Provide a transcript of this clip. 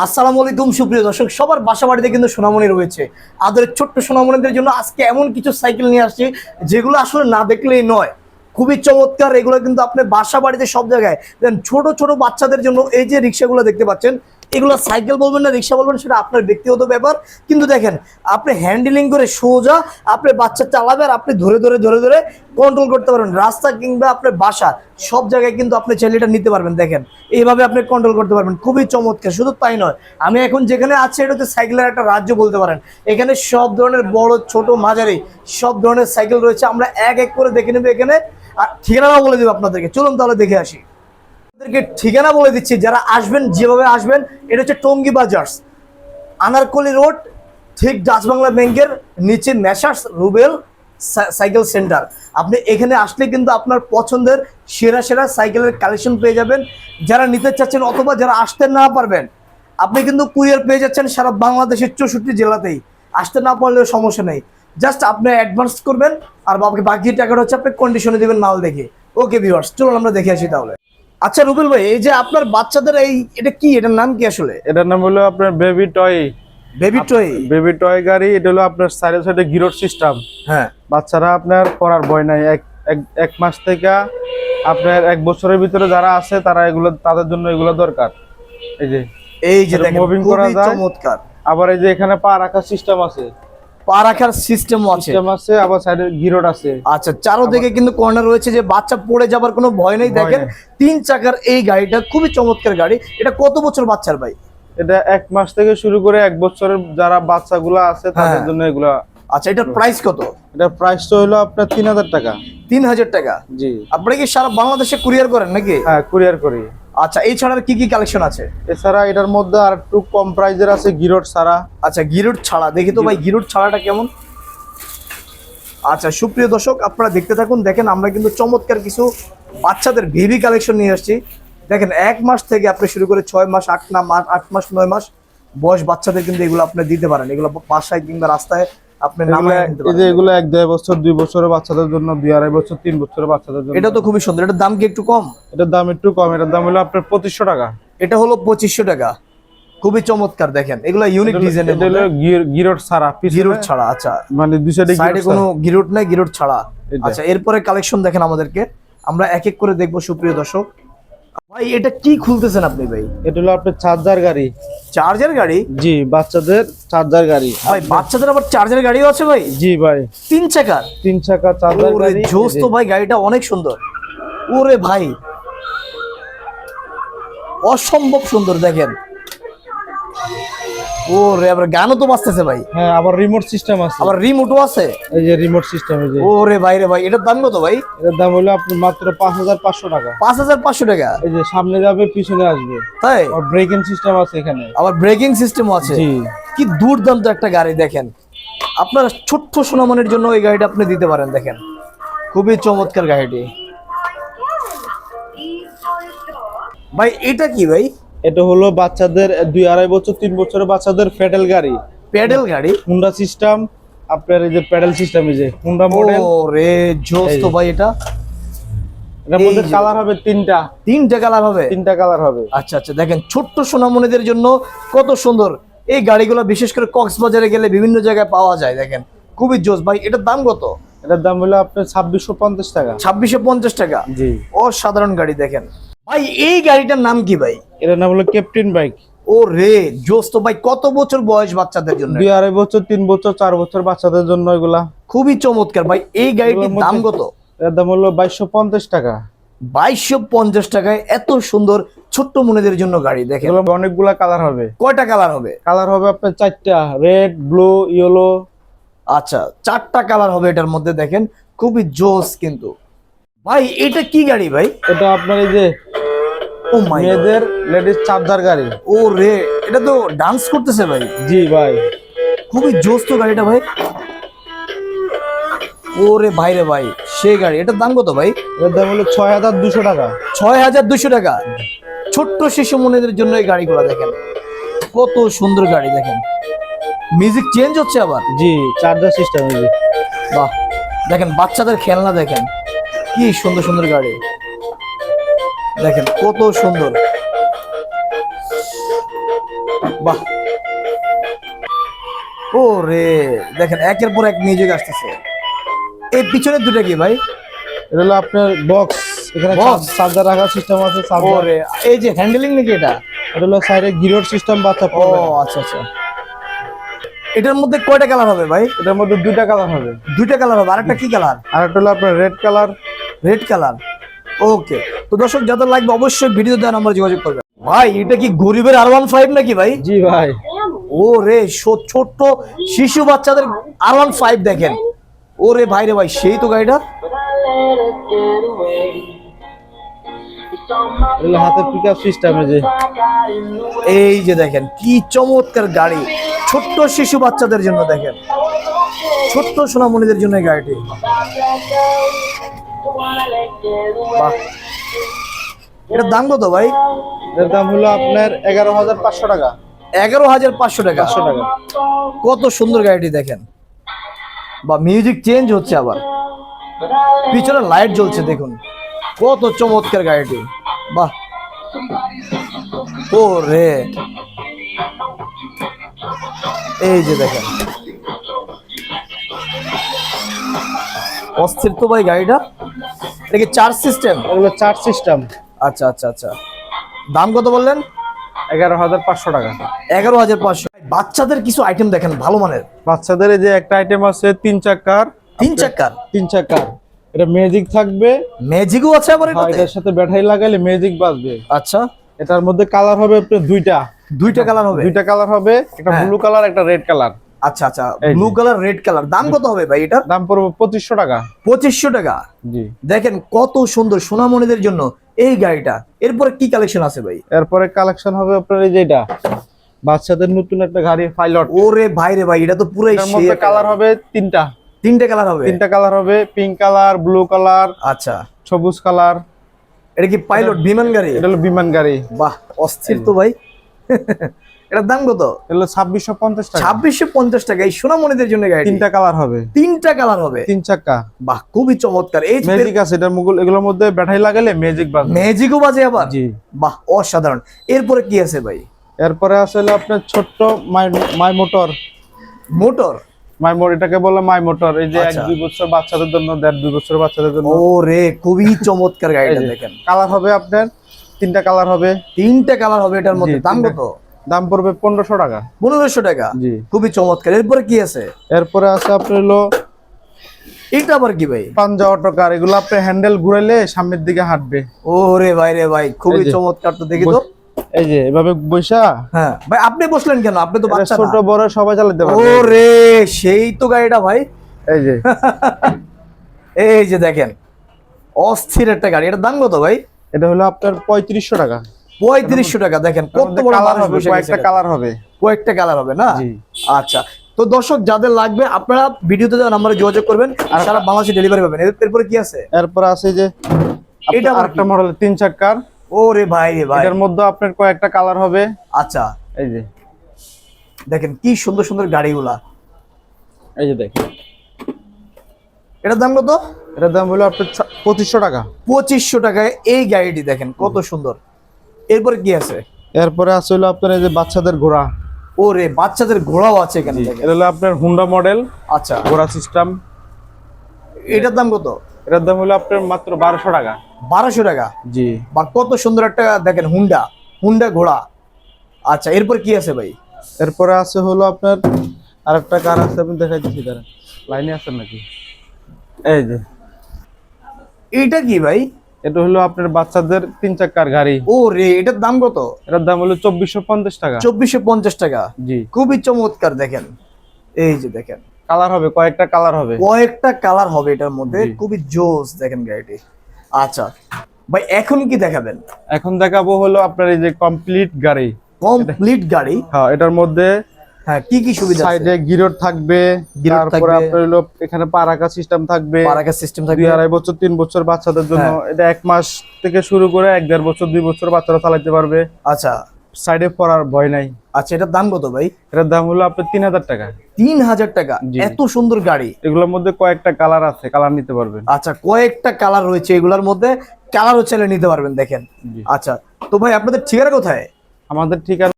আসসালামু আলাইকুম, সুপ্রিয় দর্শক। সবার বাসা বাড়িতে কিন্তু সোনামণি রয়েছে। আদরের ছোট্ট সোনামণিদের জন্য আজকে এমন কিছু সাইকেল নিয়ে আসছি, যেগুলো আসলে না দেখলেই নয়। খুবই চমৎকার, এগুলো কিন্তু আপনি বাসা বাড়িতে সব জায়গায়। দেন ছোট ছোট বাচ্চাদের জন্য এই যে রিক্সাগুলো দেখতে পাচ্ছেন এগুলো সাইকেল বলবেন না, রিক্সা বলবেন, সেটা আপনার ব্যক্তিগত ব্যাপার। কিন্তু দেখেন, আপনি হ্যান্ডেলিং করে সোজা, আপনি বাচ্চা চালাবে আর আপনি ধরে ধরে ধরে ধরে কন্ট্রোল করতে পারবেন। রাস্তা কিংবা আপনার বাসা, সব জায়গায় কিন্তু আপনি এটা নিতে পারবেন, দেখেন। এইভাবে আপনি কন্ট্রোল করতে পারবেন, খুবই চমৎকার, শুধু তাই নয়। আমি এখন যেখানে আছি, এটা হচ্ছে সাইকেলের একটা রাজ্য বলতে পারেন। এখানে সব ধরনের বড়, ছোট, মাঝারি, সব ধরনের সাইকেল রয়েছে। আমরা এক এক করে দেখে নেব এখানে। আর ঠিকানাও বলে দেবো আপনাদেরকে। চলুন তাহলে দেখে আসি। আপনাদেরকে ঠিকানা বলে দিচ্ছি, যারা আসবেন, যেভাবে আসবেন, এটা হচ্ছে টঙ্গী বাজার্স, আনারকলি রোড, ঠিক ডাচ বাংলা ব্যাংকের নিচে ম্যাশার্স রুবেল সাইকেল সেন্টার। আপনি এখানে আসলে কিন্তু আপনার পছন্দের সেরা সেরা সাইকেলের কালেকশন পেয়ে যাবেন। যারা নিতে চাচ্ছেন অথবা যারা আসতে না পারবেন, আপনি কিন্তু কুরিয়ার পেয়ে যাচ্ছেন সারা বাংলাদেশের চৌষট্টি জেলাতেই। আসতে না পারলেও সমস্যা নেই। জাস্ট আপনি অ্যাডভান্স করবেন, আর বাকি বাকি টাকাটা হচ্ছে আপনি কন্ডিশনে দেবেন মাল দেখে। ওকে ভিউয়ার্স চলুন আমরা দেখে আসি তাহলে। আচ্ছা রুবেল ভাই এই যে আপনার বাচ্চাদের এই এটা কি? এটার নাম কি আসলে? এটার নাম হলো আপনার baby toy baby toy baby toy গাড়ি এটা হলো আপনার সাইডে সাইডে গিরোড সিস্টেম হ্যাঁ। বাচ্চারা আপনার পড়ার ভয় নাই। এক এক- মাস থেকে আপনার এক বছরের ভিতরে যারা আছে তারা এগুলো তাদের জন্য এগুলো দরকার। এই যে। এই যে moving করা যায়। চমৎকার। আবার এই যে এখানে পা রাখার সিস্টেম আছে। পা রাখার সিস্টেমও আছে। সিস্টেম আছে আবার সাইডে গিরোড আছে। আচ্ছা চারোদিকে কিন্তু কর্নার রয়েছে যে বাচ্চা পড়ে যাবার কোনো ভয় নেই। দেখেন তিন চাকার এই গাড়িটা খুবই চমৎকার গাড়ি। এটা কত বছর বাচ্চার ভাই? এটা এক মাস থেকে শুরু করে এক বছরের যারা বাচ্চাগুলো আছে তাদের হ্যাঁ। জন্য এগুলা আচ্ছা এটার প্রাইস কত? এটা প্রাইসটা হলো আপনার তিন হাজার টাকা। তিন হাজার টাকা? জি। আপনি কি সারা বাংলাদেশে কুরিয়ার করেন নাকি? হ্যাঁ কুরিয়ার করি। আচ্ছা এই ছাড়া কি কি কালেকশন আছে? এছাড়া এটার মধ্যে আর একটু কম প্রাইজের আছে গিরোট ছাড়া। আচ্ছা গিরুট ছাড়া। দেখি তো ভাই গিরোট ছাড়াটা কেমন? আচ্ছা সুপ্রিয় দর্শক আপনারা দেখতে থাকুন। দেখেন আমরা কিন্তু চমৎকার কিছু বাচ্চাদের ভিভি কালেকশন নিয়ে আসছি। দেখেন এক মাস থেকে আপনি শুরু করে ছয় মাস আট না মাস আট মাস নয় মাস বয়স বাচ্চাদের কিন্তু এগুলো আপনি দিতে পারেন। এগুলো বাসায় কিংবা রাস্তায় আপনি যে এগুলো এক দেড় বছর দুই বছরের বাচ্চাদের জন্য দুই আড়াই বছর তিন বছরের বাচ্চাদের জন্য। এটা তো খুবই সুন্দর। এটার দাম কি একটু কম? এটার দাম একটু কম। এটার দাম হলো আপনার পঁচিশশো টাকা। এটা হলো পঁচিশশো টাকা। খুবই চমৎকার দেখেন। এগুলো ইউনিক ডিজাইনের এটা হলো গির- গিরোড সারা ছাড়া আচ্ছা। মানে দুই সাইডে সাইডে কোনো গিরুট নাই গিরুট ছাড়া। আচ্ছা এরপরে কালেকশন দেখেন আমাদেরকে। আমরা এক এক করে দেখব সুপ্রিয় দর্শক। ভাই এটা কি খুলতেছেন আপনি ভাই? এটা হলো আপনার চার্জার গাড়ি। চার্জার গাড়ি? জি বাচ্চাদের চার্জার গাড়ি। ভাই বাচ্চাদের আবার চার্জার গাড়িও আছে ভাই? জি ভাই। তিন চাকা তিন চাকা চার্জার গাড়ি। জোস তো ভাই গাড়িটা অনেক সুন্দর। ওরে ভাই। অসম্ভব সুন্দর দেখেন। ওরে আবার গানও তো বাজতেছে ভাই। হ্যাঁ আবার রিমোট সিস্টেম আছে। আবার রিমোটও আছে? এই যে রিমোট সিস্টেম এই যে। ওরে ভাই রে ভাই এটার দাম কত ভাই? এটার দাম হলো আপনার মাত্র পাঁচ হাজার পাঁচশো টাকা। পাঁচ হাজার পাঁচশো টাকা? এই যে সামনে যাবে পিছনে আসবে। তাই? আর ব্রেকিং সিস্টেম আছে এখানে। আবার ব্রেকিং সিস্টেমও আছে? জি। কি দুর্দান্ত একটা গাড়ি দেখেন। আপনার ছোট্ট সোনামনের জন্য এই গাড়িটা আপনি দিতে পারেন দেখেন। খুবই চমৎকার গাড়িটি। ভাই এটা কি ভাই? এটা হলো বাচ্চাদের দুই আড়াই বছর তিন বছরের বাচ্চাদের প্যাডেল গাড়ি। প্যাডেল গাড়ি? হুন্ডা সিস্টেম আপনার এই যে প্যাডেল সিস্টেম এই যে হুন্ডা মডেল রে জোস তো ভাই এটা। এটার মধ্যে। কালার হবে তিনটা। তিনটা কালার হবে? তিনটা কালার হবে। আচ্ছা আচ্ছা দেখেন ছোট্ট সোনামণিদের জন্য কত সুন্দর। এই গাড়িগুলো বিশেষ করে কক্সবাজারে গেলে বিভিন্ন জায়গায় পাওয়া যায় দেখেন। খুবই জোস ভাই এটার দাম কত? এটার দাম হলো আপনার ছাব্বিশশো পঞ্চাশ টাকা। ছাব্বিশশো পঞ্চাশ টাকা। জি। অসাধারণ গাড়ি দেখেন। ভাই এই গাড়িটার নাম কি ভাই? এটার নাম হলো ক্যাপ্টেন বাইক ও রে জোস তো ভাই কত বছর বয়স বাচ্চাদের জন্য? দুই আড়াই বছর তিন বছর চার বছর বাচ্চাদের জন্য এগুলা। খুবই চমৎকার ভাই এই গাড়িটির দাম কত? এটার দাম হলো বাইশশো পঞ্চাশ টাকা। বাইশশো পঞ্চাশ টাকায় এত সুন্দর ছোট্ট মনেদের জন্য গাড়ি দেখেন। অনেকগুলা কালার হবে। কয়টা কালার হবে? কালার হবে আপনার চারটা রেড ব্লু ইয়েলো। আচ্ছা চারটা কালার হবে এটার মধ্যে দেখেন। খুবই জোস কিন্তু। ভাই এটা কি গাড়ি ভাই? এটা আপনার এই যে ও মাই মেয়েদের লেডিস চার্জার গাড়ি। ও রে এটা তো ডান্স করতেছে ভাই। জি ভাই। খুবই জোস তো গাড়িটা ভাই। ও রে ভাই রে ভাই সেই গাড়ি। এটার দাম কত ভাই? এটার দাম হলো ছয় হাজার দুশো টাকা। ছয় হাজার দুশো টাকা? ছোট্ট শিশু মনেদের জন্য এই গাড়িগুলো দেখেন। কত সুন্দর গাড়ি দেখেন। মিউজিক চেঞ্জ হচ্ছে আবার। জি চার্জার সিস্টেম বাহ। দেখেন বাচ্চাদের খেলনা দেখেন। কি সুন্দর সুন্দর গাড়ি। দেখেন কত সুন্দর। বাহ। ও রে দেখেন একের পর এক মিউজিক আসতেছে। এই পিছনের দুটো কি ভাই? এটা হলো আপনার বক্স এখানে? চার্জার রাখার সিস্টেম আছে চার্জার রে এই যে হ্যান্ডেলিং নাকি এটা? এটা হলো সাইডে গিরোর সিস্টেম বাচ্চা ও। আচ্ছা আচ্ছা। এটার মধ্যে কয়টা কালার হবে ভাই? এটার মধ্যে দুইটা কালার হবে। দুইটা কালার হবে আরেকটা কি কালার আর একটা হলো আপনার red colour red colour okay তো দর্শক যাদের লাগবে অবশ্যই ভিডিও দেওয়ার নাম্বার যোগাযোগ করবেন। ভাই এটা কি গরিবের আর ওয়ান ফাইভ নাকি ভাই? জি ভাই। ও রে ছোট্ট শিশু বাচ্চাদের আর ওয়ান ফাইভ দেখেন। ও রে ভাই রে ভাই সেই তো গাড়িটা। পিক আপ সিস্টেম যে। এই যে দেখেন কি চমৎকার গাড়ি। ছোট্ট শিশু বাচ্চাদের জন্য দেখেন। ছোট্ট সোনামণিদের জন্য গাড়িটি। বাহ। এটার দাম কত ভাই? এর দাম হলো আপনার এগারো হাজার পাঁচশো টাকা। এগারো হাজার পাঁচশো টাকা। পাঁচশো টাকা। কত সুন্দর গাড়িটি দেখেন। বা মিউজিক চেঞ্জ হচ্ছে আবার। পিছনে লাইট জ্বলছে দেখুন। কত চমৎকার গাড়িটি। বাহ। ও রে এই যে দেখেন। অস্থির তো ভাই গাড়িটা। এটা কি চার্জ সিস্টেম? এগুলো চার্জ সিস্টেম। আচ্ছা আচ্ছা আচ্ছা। দাম কত বললেন? এগারো হাজার পাঁচশো টাকা। এগারো হাজার পাঁচশো। বাচ্চাদের কিছু আইটেম দেখেন ভালো মানের। বাচ্চাদের এই যে একটা আইটেম আছে তিন চাকার। তিন চাকার? তিন চাকার। এটা ম্যাজিক থাকবে। ম্যাজিকও আছে আবার হ্যাঁ, এটার সাথে ব্যাটারি লাগাইলে ম্যাজিক বাজবে। আচ্ছা। এটার মধ্যে কালার হবে দুইটা। দুইটা কালার হবে? দুইটা কালার হবে একটা হ্যাঁ। ব্লু কালার একটা রেড কালার আচ্ছা আচ্ছা ব্লু কালার রেড কালার দাম কত হবে ভাই এটার? দাম পড়বে পঁচিশশো টাকা। পঁচিশশো টাকা? জি। দেখেন কত সুন্দর সোনামণিদের জন্য এই গাড়িটা। এরপরে কি কালেকশন আছে ভাই? এরপরে কালেকশন হবে আপনার এই যেটা বাচ্চাদের নতুন একটা গাড়ি পাইলট ওরে ভাই রে ভাই এটা তো একটা কালার হবে তিনটা। তিনটা কালার হবে? তিনটা কালার হবে পিঙ্ক কালার ব্লু কালার আচ্ছা। সবুজ কালার এটা কি পাইলট বিমান গাড়ি? এটা হলো বিমান গাড়ি। বাহ অস্থির তো ভাই। এটার দাম কত? এটা ছাব্বিশশো পঞ্চাশ টাকা। ছাব্বিশশো পঞ্চাশ টাকা। এই সোনামণিদের জন্য গাড়ি তিনটা কালার হবে। তিনটা কালার হবে। তিন চাকা বাহ খুবই চমৎকার। এই ম্যাজিক আছে এটার মুগুল এগুলোর মধ্যে ব্যাটারি লাগালে ম্যাজিক বাজবে ম্যাজিকও বাজে আবার? জি। বাহ অসাধারণ। এরপরে কি আছে ভাই? এরপরে আসলে আপনার ছোট্ট my my motor. Motor? My motor এটাকে বলে মাই মোটর। এই যে এক আচ্ছা। দুই বছর বাচ্চাদের জন্য দেড় দুই বছর বাচ্চাদের জন্য। ও রে খুবই চমৎকার গাড়িটা দেখেন। কালার হবে আপনার তিনটা কালার হবে। তিনটা কালার হবে এটার মধ্যে। দাম কত? দাম পড়বে পনেরোশো টাকা। পনেরোশো টাকা? জি। খুবই চমৎকার। এরপরে কি আছে? এরপরে আছে আপনার হলো এটা আবার কি ভাই? পাঞ্জা অটোকার এগুলো আপনি হ্যান্ডেল ঘুরাইলে সামনের দিকে হাঁটবে। ও রে ভাই রে ভাই খুবই চমৎকার তো দেখি তো। এই যে এভাবে বৈশা হ্যাঁ। ভাই আপনি বসলেন কেন? আপনি তো বাচ্চা ছোট বড় সবাই চালাতে ও রে সেই তো গাড়িটা ভাই। এই যে। এই যে দেখেন অস্থির একটা গাড়ি। এটার দাম কত ভাই? এটা হলো আপনার পঁয়ত্রিশশো টাকা। পঁয়ত্রিশশো টাকা দেখেন কত বড় কয়েকটা কালার হবে। কয়েকটা কালার হবে না? আচ্ছা তো দর্শক যাদের লাগবে আপনারা ভিডিওতে দেওয়া নাম্বারে যোগাযোগ করবেন আর সারা বাংলাদেশে ডেলিভারি পাবেন। এর- এরপরে কি আছে? এরপর আছে যে এটা আরেকটা মডেল তিন চাকার ও রে ভাই রে ভাই। এটার মধ্যে আপনার কয়েকটা কালার হবে। আচ্ছা। এই যে। দেখেন কি সুন্দর সুন্দর গাড়িগুলা। এই যে দেখেন। এটার দাম কত? এটার দাম হলো আপনার পঁচিশশো টাকা। পঁচিশশো টাকায় এই গাড়িটি দেখেন কত সুন্দর। এরপরে কি আছে? এরপরে আছে হলো আপনার এই যে বাচ্চাদের ঘোড়া। ও রে বাচ্চাদের ঘোড়াও আছে এখানে এটা হলো আপনার হুন্ডা মডেল আচ্ছা। ঘোড়া সিস্টেম এটার দাম কত? এটার দাম হলো আপনার মাত্র বারোশো টাকা। বারোশো টাকা? জি। বা কত সুন্দর একটা দেখেন হুন্ডা হুন্ডা ঘোড়া। আচ্ছা এরপর কি আছে ভাই? এরপরে আছে হলো আপনার আরেকটা কার আছে আপনি দেখাই দিচ্ছি দাঁড়ান লাইনে আছেন নাকি? এই যে। এইটা কি ভাই? এটা হলো আপনার বাচ্চাদের তিন চাকার গাড়ি। ও রে এটার দাম কত? এটার দাম হলো চব্বিশশো পঞ্চাশ টাকা। চব্বিশশো পঞ্চাশ টাকা? জি। খুবই চমৎকার দেখেন। এই যে দেখেন। কালার হবে কয়েকটা কালার হবে। কয়েকটা কালার হবে এটার মধ্যে। খুবই জোস দেখেন গাড়িটি। আচ্ছা ভাই এখন কি দেখাবেন? এখন দেখাবো হলো আপনার এই যে কমপ্লিট গাড়ি। কমপ্লিট গাড়ি? হ্যাঁ এটার মধ্যে হ্যাঁ কি কি সুবিধা সাইডে গিরোর থাকবে তারপরে। আপনার হলো এখানে পা রাখা সিস্টেম থাকবে পারাকা সিস্টেম দুই থাকবে আড়াই বছর তিন বছর বাচ্চাদের জন্য। হ্যাঁ। এটা এক মাস থেকে শুরু করে এক দেড় বছর দুই বছর বাচ্চারা চালাতে পারবে। আচ্ছা। সাইডে পড়ার ভয় নাই। আচ্ছা এটার দাম কত ভাই? এটার দাম হলো আপনার তিন হাজার টাকা। তিন হাজার টাকা? এত সুন্দর গাড়ি। এগুলোর মধ্যে কয়েকটা কালার আছে কালার নিতে পারবেন। আচ্ছা কয়েকটা কালার রয়েছে এগুলোর মধ্যে কালারও চাইলে নিতে পারবেন দেখেন। আচ্ছা তো ভাই আপনাদের ঠিকানা কোথায়? আমাদের ঠিকানা